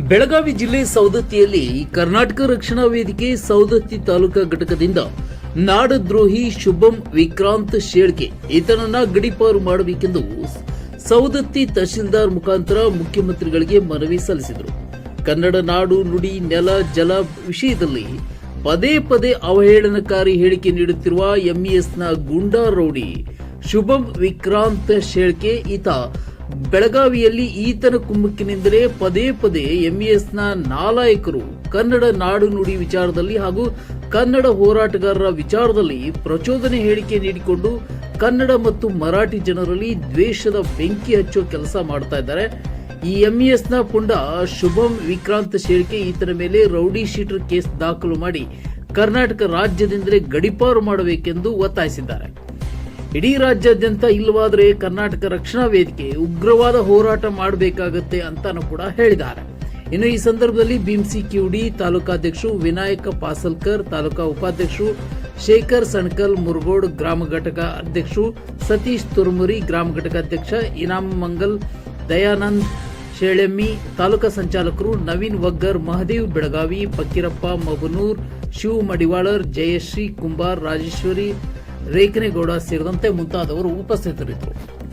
ಬೆಳಗಾವಿ ಜಿಲ್ಲೆ ಸೌದತ್ತಿಯಲ್ಲಿ ಕರ್ನಾಟಕ ರಕ್ಷಣಾ ವೇದಿಕೆ ಸೌದತ್ತಿ ತಾಲೂಕಾ ಘಟಕದಿಂದ ನಾಡದ್ರೋಹಿ ಶುಭಂ ವಿಕ್ರಾಂತ್ ಶೇಳ್ಕೆ ಈತನನ್ನ ಗಡಿಪಾರು ಮಾಡಬೇಕೆಂದು ಸೌದತ್ತಿ ತಹಶೀಲ್ದಾರ್ ಮುಖಾಂತರ ಮುಖ್ಯಮಂತ್ರಿಗಳಿಗೆ ಮನವಿ ಸಲ್ಲಿಸಿದರು. ಕನ್ನಡ ನಾಡು, ನುಡಿ, ನೆಲ, ಜಲ ವಿಷಯದಲ್ಲಿ ಪದೇ ಪದೇ ಅವಹೇಳನಕಾರಿ ಹೇಳಿಕೆ ನೀಡುತ್ತಿರುವ ಎಂಇಎಸ್ನ ಗೂಂಡಾ ರೌಡಿ ಶುಭಂ ವಿಕ್ರಾಂತ್ ಶೇಳ್ಕೆ ಈತ ಬೆಳಗಾವಿಯಲ್ಲಿ ಈತನ ಕುಮ್ಮಕ್ಕಿನಿಂದಲೇ ಪದೇ ಪದೇ ಎಂಇಎಸ್ನ ನಾಲಾಯಕರು ಕನ್ನಡ ನಾಡು ನುಡಿ ವಿಚಾರದಲ್ಲಿ ಹಾಗೂ ಕನ್ನಡ ಹೋರಾಟಗಾರರ ವಿಚಾರದಲ್ಲಿ ಪ್ರಚೋದನೆ ಹೇಳಿಕೆ ನೀಡಿಕೊಂಡು ಕನ್ನಡ ಮತ್ತು ಮರಾಠಿ ಜನರಲ್ಲಿ ದ್ವೇಷದ ಬೆಂಕಿ ಹಚ್ಚೋ ಕೆಲಸ ಮಾಡ್ತಾ ಇದ್ದಾರೆ. ಈ ಎಂಇಎಸ್ನ ಪುಂಡ ಶುಭಂ ವಿಕ್ರಾಂತ್ ಶೇಳ್ಕೆ ಈತನ ಮೇಲೆ ರೌಡಿ ಶೀಟರ್ ಕೇಸ್ ದಾಖಲು ಮಾಡಿ ಕರ್ನಾಟಕ ರಾಜ್ಯದಿಂದಲೇ ಗಡಿಪಾರು ಮಾಡಬೇಕೆಂದು ಒತ್ತಾಯಿಸಿದ್ದಾರೆ. ಇಡೀ ರಾಜ್ಯಾದ್ಯಂತ ಇಲ್ಲವಾದರೆ ಕರ್ನಾಟಕ ರಕ್ಷಣಾ ವೇದಿಕೆ ಉಗ್ರವಾದ ಹೋರಾಟ ಮಾಡಬೇಕಾಗತ್ತೆ ಅಂತಾನು ಕೂಡ ಹೇಳಿದ್ದಾರೆ. ಇನ್ನು ಈ ಸಂದರ್ಭದಲ್ಲಿ ಬಿಎಂಸಿ ಕಿವುಡಿ ತಾಲೂಕಾಧ್ಯಕ್ಷರು ವಿನಾಯಕ ಪಾಸಲ್ಕರ್, ತಾಲೂಕಾ ಉಪಾಧ್ಯಕ್ಷರು ಶೇಖರ್ ಸಣ್ಕಲ್, ಮುರುಗೋಡ್ ಗ್ರಾಮ ಘಟಕ ಅಧ್ಯಕ್ಷರು ಸತೀಶ್ ತುರ್ಮುರಿ, ಗ್ರಾಮ ಘಟಕ ಅಧ್ಯಕ್ಷ ಇನಾಮ್ ಮಂಗಲ್, ದಯಾನಂದ್ ಶೇಳೆಮ್ಮಿ, ತಾಲೂಕಾ ಸಂಚಾಲಕರು ನವೀನ್ ವಗ್ಗರ್ ಮಹದೇವ್ ಬೆಳಗಾವಿ, ಫಕೀರಪ್ಪ ಮಬನೂರ್, ಶಿವ್ ಮಡಿವಾಳರ್, ಜಯಶ್ರೀ ಕುಂಬಾರ್, ರಾಜೇಶ್ವರಿ ರೇಖನೇಗೌಡ ಸೇರಿದಂತೆ ಮುಂತಾದವರು ಉಪಸ್ಥಿತರಿದ್ದರು.